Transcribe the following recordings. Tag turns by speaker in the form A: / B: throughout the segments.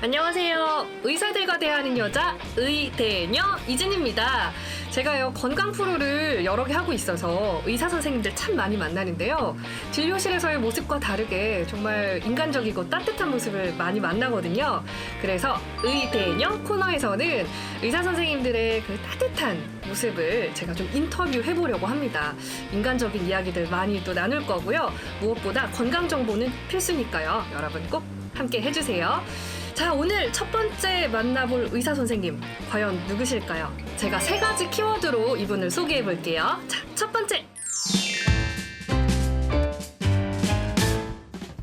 A: 안녕하세요. 의사들과 대하는 여자 의대녀 이진입니다. 제가요 건강 프로를 여러 개 하고 있어서 의사 선생님들 참 많이 만나는데요. 진료실에서의 모습과 다르게 정말 인간적이고 따뜻한 모습을 많이 만나거든요. 그래서 의대녀 코너에서는 의사 선생님들의 그 따뜻한 모습을 제가 좀 인터뷰 해 보려고 합니다. 인간적인 이야기들 많이 또 나눌 거고요. 무엇보다 건강 정보는 필수니까요. 여러분 꼭 함께 해주세요. 자, 오늘 첫 번째 만나볼 의사 선생님, 과연 누구실까요? 제가 세 가지 키워드로 이분을 소개해 볼게요. 자, 첫 번째.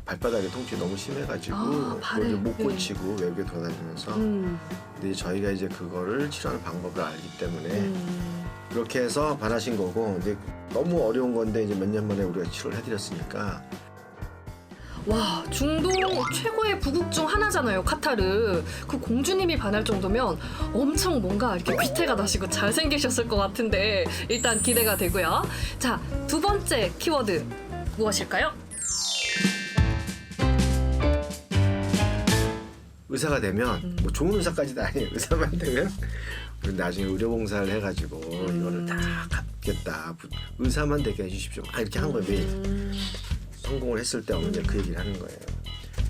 B: 발바닥에 통증이 너무 심해가지고
A: 아,
B: 그걸 못
A: 네.
B: 고치고 외국에 돌아다니면서
A: 음,
B: 근데 저희가 이제 그거를 치료하는 방법을 알기 때문에
A: 음,
B: 그렇게 해서 반하신 거고 근데 너무 어려운 건데 이제 몇 년 만에 우리가 치료를 해드렸으니까
A: 와, 중동 최고의 부국 중 하나잖아요, 카타르. 그 공주님이 반할 정도면 엄청 뭔가 이렇게 귀태가 나시고 잘생기셨을 것 같은데 일단 기대가 되고요. 자, 두 번째 키워드 무엇일까요?
B: 의사가 되면
A: 음.
B: 뭐 좋은 의사까지도 아니에요 의사만 되면 나중에 의료봉사를 해가지고
A: 음.
B: 이거를 다 갚겠다 부- 의사만 되게 해주십시오 막 이렇게 한 거예요 매일
A: 음,
B: 성공을 했을 때 어머니가 그 얘기를 하는 거예요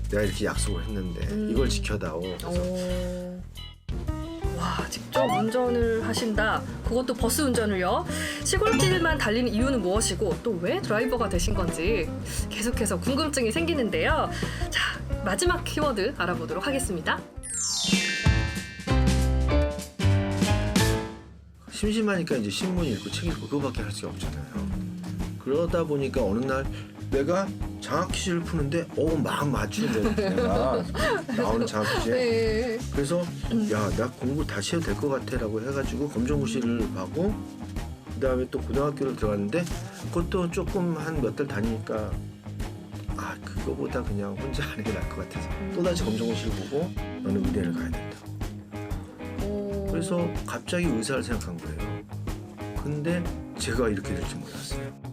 B: 내가 이렇게 약속을 했는데
A: 음.
B: 이걸 지켜다오 그래서
A: 어... 와, 직접 운전을 하신다. 그것도 버스 운전을요. 시골길만 달리는 이유는 무엇이고 또 왜 드라이버가 되신 건지 계속해서 궁금증이 생기는데요. 자, 마지막 키워드 알아보도록 하겠습니다.
B: 심심하니까 이제 신문 읽고 책 읽고 그거밖에 할 수가 없잖아요. 그러다 보니까 어느 날 내가 장학 퀴즈를 푸는데 어막 맞추는 거야 내가 나오는 장학 퀴즈에
A: 네.
B: 그래서 야 내가 공부 다시 해도 될 것 같아라고 해가지고 검정고시를 하고 그 다음에 또 고등학교를 들어갔는데 그것도 조금 한 몇 달 다니니까 아 그거보다 그냥 혼자 하는 게 나을 것 같아서 또 다시 검정고시를 보고 너는 의대를 가야 된다.
A: 오...
B: 그래서 갑자기 의사를 생각한 거예요. 근데 제가 이렇게 될 줄 몰랐어요.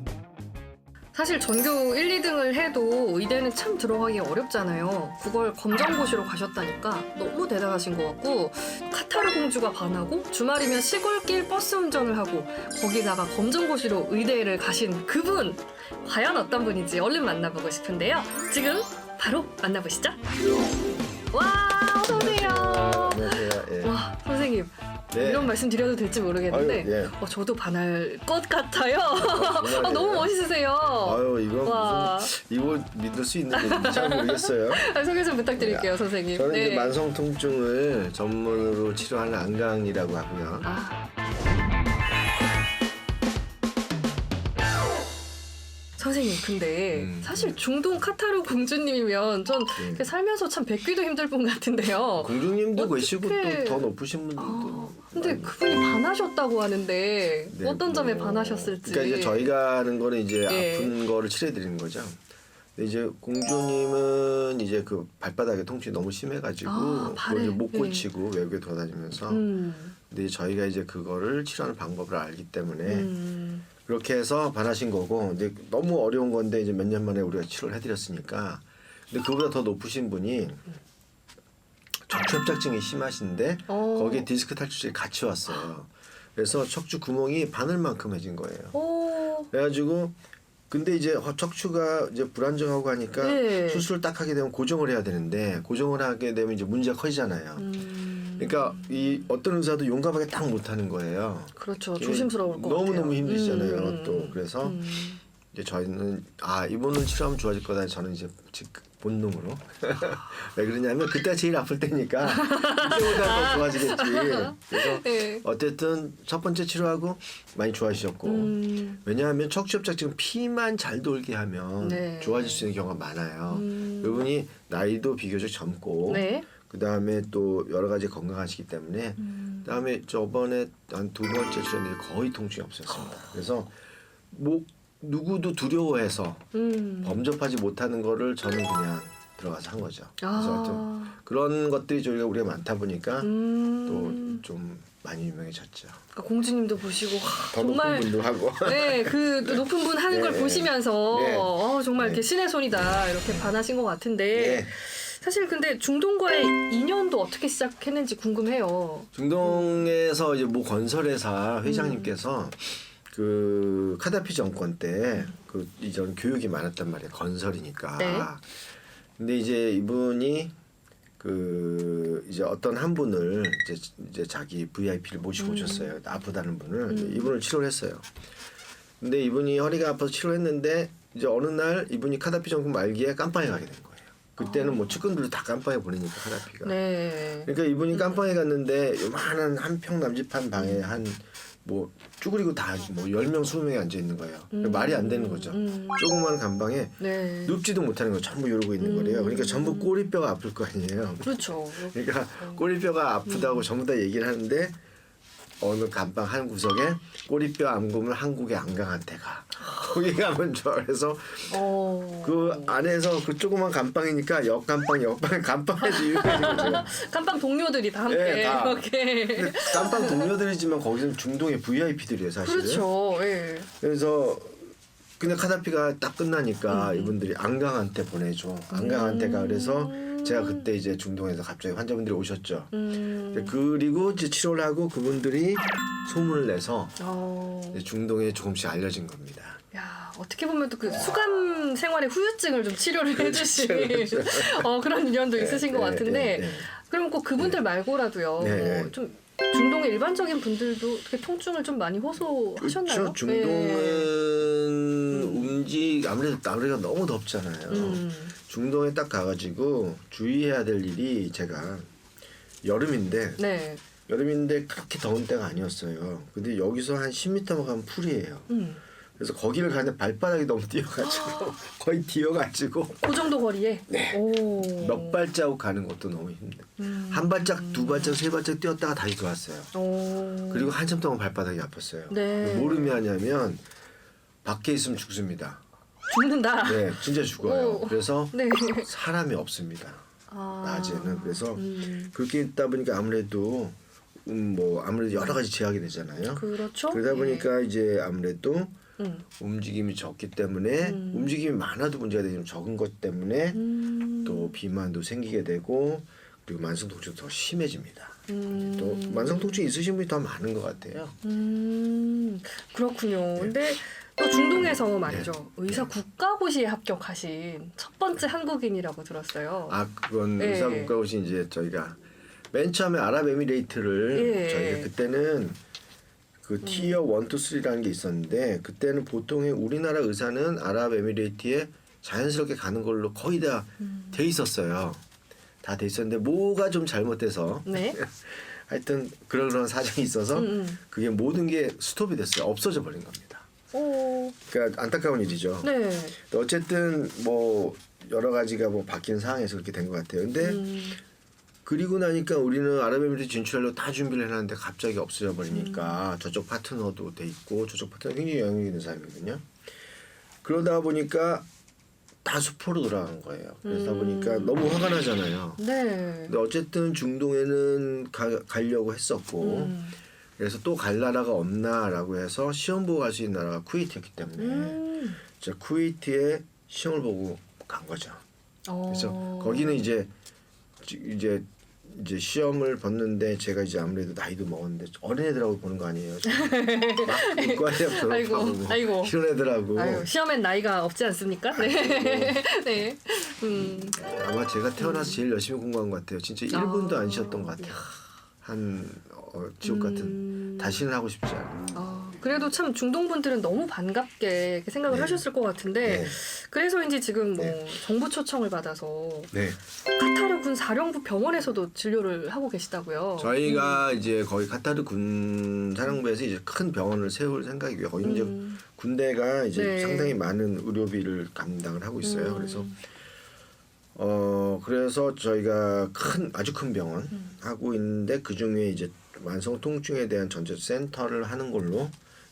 A: 사실 전교 1, 2등을 해도 의대는 참 들어가기 어렵잖아요. 그걸 검정고시로 가셨다니까 너무 대단하신 것 같고 카타르 공주가 반하고 주말이면 시골길 버스 운전을 하고 거기다가 검정고시로 의대를 가신 그분 과연 어떤 분인지 얼른 만나보고 싶은데요. 지금 바로 만나보시죠. 와 어서 오세요.
B: 안녕하세요. 예.
A: 와 선생님
B: 네.
A: 이런 말씀 드려도 될지 모르겠는데
B: 아유, 예.
A: 어, 저도 반할 것 같아요. 아,
B: 정말이에요?
A: 너무 멋있으세요.
B: 아유 이거
A: 와.
B: 무슨 이거 믿을 수 있는 건지 잘 모르겠어요.
A: 아, 소개 좀 부탁드릴게요, 선생님.
B: 저는
A: 네.
B: 이제 만성 통증을 전문으로 치료하는 안강이라고 하고요.
A: 아. 선생님, 근데
B: 음.
A: 사실 중동 카타르 공주님이면 전
B: 네.
A: 이렇게 살면서 참 뵙기도 힘들 분 같은데요.
B: 공주님도 계시고 또 더 높으신 분들도.
A: 아, 근데
B: 많이
A: 그분이 반하셨다고 하는데
B: 네,
A: 어떤 점에
B: 뭐,
A: 반하셨을지.
B: 그러니까 이제 저희가 하는 거는 이제
A: 예.
B: 아픈 거를 치료해드리는 거죠. 근데 이제 공주님은 이제 그 발바닥에 통증이 너무 심해가지고
A: 아,
B: 그걸 못
A: 네.
B: 고치고 외국에 돌아다니면서
A: 음,
B: 근데 저희가 이제 그거를 치료하는 방법을 알기 때문에
A: 음,
B: 그렇게 해서 반하신 거고 근데 너무 어려운 건데 이제 몇 년 만에 우리가 치료를 해드렸으니까 근데 그보다 더 높으신 분이 척추 협착증이 심하신데
A: 어.
B: 거기에 디스크 탈출술이 같이 왔어요. 그래서 척추 구멍이 바늘만큼 해진 거예요.
A: 오,
B: 그래가지고 근데 이제 허- 척추가 이제 불안정하고 하니까
A: 네.
B: 수술을 딱 하게 되면 고정을 해야 되는데 고정을 하게 되면 이제 문제가 커지잖아요.
A: 음,
B: 그러니까 이 어떤 의사도 용감하게 딱 못하는 거예요.
A: 그렇죠. 조심스러울 것
B: 너무
A: 같아요.
B: 너무 힘드시잖아요.
A: 음,
B: 또 그래서
A: 음.
B: 이제 저희는 아 이분은 치료하면 좋아질 거다. 저는 이제 즉 본능으로 왜 그러냐면 그때 제일 아플 때니까 이때보다 더 좋아지겠지. 그래서
A: 네.
B: 어쨌든 첫 번째 치료하고 많이 좋아지셨고
A: 음.
B: 왜냐하면 척추협착증 피만 잘 돌게 하면
A: 네.
B: 좋아질 수 있는 경우가 많아요.
A: 음.
B: 이분이 나이도 비교적 젊고
A: 네.
B: 그 다음에 또 여러 가지 건강하시기 때문에
A: 음.
B: 그 다음에 저번에 한 두 번째 치료했는데 거의 통증이 없었습니다. 그래서 뭐 누구도 두려워해서
A: 음.
B: 범접하지 못하는 거를 저는 그냥 들어가서 한 거죠. 그래서
A: 아.
B: 그런 것들이 저희가 우리가 많다 보니까
A: 음.
B: 또좀 많이 유명해졌죠.
A: 그러니까 공주님도 보시고 하,
B: 더
A: 정말
B: 높은 분도 하고.
A: 네, 그 높은 분 하는
B: 네,
A: 걸
B: 네.
A: 보시면서
B: 네.
A: 어, 정말 이렇게
B: 네.
A: 신의 손이다 이렇게 반하신 것 같은데
B: 네.
A: 사실 근데 중동과의 인연도 어떻게 시작했는지 궁금해요.
B: 중동에서 이제 모 건설회사 회장님께서 그 카다피 정권 때 그 이전 교육이 많았단 말이에요. 건설이니까.
A: 네.
B: 근데 이제 이분이 그 이제 어떤 한 분을 이제 이제 자기 VIP를 모시고 오셨어요. 아프다는 분을 이제 이분을 치료를 했어요. 근데 이분이 허리가 아파서 치료했는데 이제 어느 날 이분이 카다피 정권 말기에 깜빵에 가게 된 거예요. 그때는 뭐 측근들도 다 깜빵에 보내니까 카다피가.
A: 네.
B: 그러니까 이분이 깜빵에 갔는데 요만한 한 평 남짓한 방에 한 뭐 쭈그리고 다뭐 10명 20명이 앉아 있는 거예요. 그러니까 말이 안 되는 거죠.
A: 음.
B: 조그만 간방에
A: 네.
B: 눕지도 못하는 거 전부 이러고 있는 거래요. 그러니까 전부 꼬리뼈가 아플 거 아니에요.
A: 그렇죠.
B: 그러니까 꼬리뼈가 아프다고 전부 다 얘기를 하는데 어느 감방 한 구석에 꼬리뼈 암금을 한국의 안강한테가 거기 가면 좋아 그래서
A: 어.
B: 그 안에서 그 조그만 감방이니까 옆감방 옆방 감방에서 거죠.
A: 깜빵 동료들이 다 함께
B: 네, 다.
A: 이렇게.
B: 근데 동료들이지만 거기서는 중동의 VIP들이에요 사실은.
A: 그렇죠. 예.
B: 그래서 근데 카다피가 딱 끝나니까
A: 음.
B: 이분들이 안강한테 보내줘. 안강한테가 그래서 제가 그때 이제 중동에서 갑자기 환자분들이 오셨죠.
A: 음.
B: 그리고 이제 치료를 하고 그분들이 소문을 내서
A: 어.
B: 중동에 조금씩 알려진 겁니다.
A: 야 어떻게 보면 또 그 수감 생활의 후유증을 좀 치료를 해주신
B: 그렇죠.
A: 어, 그런 인연도 있으신 것
B: 네,
A: 같은데
B: 네, 네.
A: 그럼 꼭 그분들 말고라도요
B: 네, 네.
A: 뭐좀 중동의 일반적인 분들도 어떻게 통증을 좀 많이 호소하셨나요?
B: 그렇죠.
A: 네.
B: 중동은 움직 아무래도 아무래도 너무 덥잖아요.
A: 음.
B: 중동에 딱 가가지고 주의해야 될 일이 제가 여름인데
A: 네.
B: 여름인데 그렇게 더운 때가 아니었어요. 근데 여기서 한 10m만 가면 풀이에요.
A: 음.
B: 그래서 거기를 가는데 발바닥이 너무 뛰어가지고 거의 뛰어가지고
A: 그 정도 거리에.
B: 네.
A: 오.
B: 몇 발자국 가는 것도 너무 힘들어요.
A: 음.
B: 한 발짝, 두 발짝, 세 발짝 뛰었다가 다시 들어왔어요.
A: 오.
B: 그리고 한참 동안 발바닥이 아팠어요.
A: 네.
B: 뭘 의미하냐면 밖에 있으면 죽습니다.
A: 죽는다.
B: 네, 진짜 죽어요.
A: 오.
B: 그래서
A: 네.
B: 사람이 없습니다.
A: 아.
B: 낮에는 그래서
A: 음.
B: 그렇게 있다 보니까 아무래도 음, 뭐 아무래도 여러 가지 제약이 되잖아요.
A: 그렇죠.
B: 그러다
A: 예.
B: 보니까 이제 아무래도
A: 음.
B: 움직임이 적기 때문에
A: 음.
B: 움직임이 많아도 문제가 되지만 적은 것 때문에
A: 음.
B: 또 비만도 생기게 되고 그리고 만성 통증도 더 심해집니다.
A: 음.
B: 또 만성 통증 있으신 분이 더 많은 것 같아요.
A: 음, 그렇군요.
B: 네.
A: 근데 또 중동에서 말이죠. 의사 국가고시에 합격하신 첫 번째 한국인이라고 들었어요.
B: 아 그건
A: 예.
B: 의사 국가고시 이제 저희가 맨 처음에 아랍에미레이트를
A: 예.
B: 저희가 그때는 그 티어 원, 투, 쓰리라는 게 있었는데 그때는 보통의 우리나라 의사는 아랍에미레이트에 자연스럽게 가는 걸로 거의 다돼
A: 음.
B: 있었어요. 다 돼 있었는데 뭐가 좀 잘못돼서
A: 네.
B: 하여튼 그런 그런 사정이 있어서
A: 음, 음.
B: 그게 모든 게 스톱이 됐어요. 없어져 버린 겁니다.
A: 오,
B: 그러니까 안타까운 일이죠.
A: 네.
B: 어쨌든 뭐 여러 가지가 뭐 바뀐 상황에서 그렇게 된 것 같아요. 근데
A: 음,
B: 그리고 나니까 우리는 아랍에미리트 진출하려고 다 준비를 해놨는데 갑자기 없어져 버리니까 저쪽 파트너도 돼 있고 저쪽 파트너 굉장히 영향력 있는 사람이거든요. 그러다 보니까 다 수포로 돌아간 거예요. 그러다
A: 음.
B: 보니까 너무 화가 나잖아요.
A: 네.
B: 근데 어쨌든 중동에는 가, 가려고 했었고
A: 음.
B: 그래서 또 갈 나라가 없나라고 해서 시험 보고 갈 수 있는 나라가 쿠웨이트였기 때문에
A: 음.
B: 저 쿠웨이트에 시험을 보고 간 거죠.
A: 어.
B: 그래서 거기는 이제 지- 이제 이제 시험을 봤는데 제가 이제 아무래도 나이도 먹었는데 어린 애들하고 보는 거 아니에요. 막
A: 아이고,
B: 졸업하고 뭐
A: 아이고.
B: 이런 애들하고
A: 아유, 시험엔 나이가 없지 않습니까? 네. 네. 음.
B: 아마 제가 태어나서 제일 열심히 공부한 것 같아요. 진짜 1분도 안 쉬었던 것 같아요. 한 어, 지옥 같은
A: 음.
B: 다시는 하고 싶지 않아요.
A: 아, 그래도 참 중동 분들은 너무 반갑게 이렇게 생각을
B: 네.
A: 하셨을 것 같은데
B: 네.
A: 그래서인지 지금 뭐
B: 네.
A: 정부 초청을 받아서
B: 네.
A: 카타르 군 사령부 병원에서도 진료를 하고 계시다고요.
B: 저희가 이제 거의 카타르 군 사령부에서 이제 큰 병원을 세울 생각이고요. 거기 이제
A: 음.
B: 군대가 이제
A: 네.
B: 상당히 많은 의료비를 감당을 하고 있어요.
A: 음.
B: 그래서 어 그래서 저희가 큰 아주 큰 병원
A: 음.
B: 하고 있는데 그 중에 이제 만성 통증에 대한 전체 센터를 하는 걸로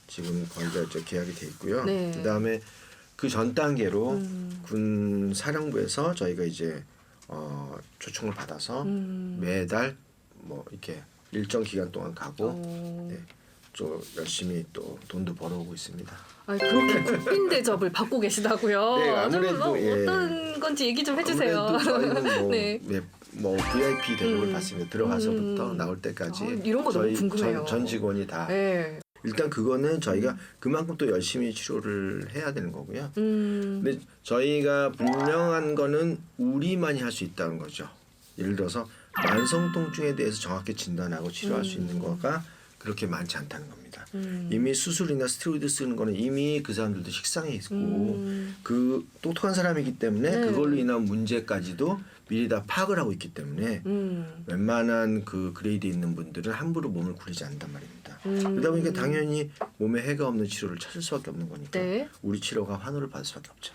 B: 지금 거기가 이제 계약이 돼 있고요.
A: 네.
B: 그다음에 그 전 단계로
A: 음.
B: 군 사령부에서 저희가 이제 어 초청을 받아서
A: 음.
B: 매달 뭐 이렇게 일정 기간 동안 가고
A: 어.
B: 네. 좀 열심히 또 돈도 벌어오고 있습니다.
A: 아, 그렇게 국빈 대접을 받고 계시다고요.
B: 네,
A: 좀
B: 아무래도,
A: 뭐
B: 예.
A: 어떤 건지 얘기 좀 해주세요.
B: 아무래도 저희는 뭐,
A: 네.
B: 네, 뭐 VIP 대접을
A: 음.
B: 받습니다. 들어가서부터
A: 음.
B: 나올 때까지
A: 아, 이런 거 너무
B: 저희
A: 궁금해요.
B: 전, 전 직원이 다
A: 네.
B: 일단 그거는 저희가 그만큼 또 열심히 치료를 해야 되는 거고요.
A: 음.
B: 근데 저희가 분명한 거는 우리만이 할 수 있다는 거죠. 예를 들어서 만성 통증에 대해서 정확히 진단하고 치료할 수 있는 거가 그렇게 많지 않다는 겁니다.
A: 음.
B: 이미 수술이나 스테로이드 쓰는 거는 이미 그 사람들도 식상해 있고
A: 음.
B: 그 똑똑한 사람이기 때문에
A: 네.
B: 그걸로 인한 문제까지도 미리 다 파악을 하고 있기 때문에
A: 음.
B: 웬만한 그 그레이드 있는 분들은 함부로 몸을 굴리지 않는단 말입니다.
A: 음.
B: 그러다 보니까 당연히 몸에 해가 없는 치료를 찾을 수밖에 없는 거니까
A: 네.
B: 우리 치료가 환호를 받을 수밖에 없죠.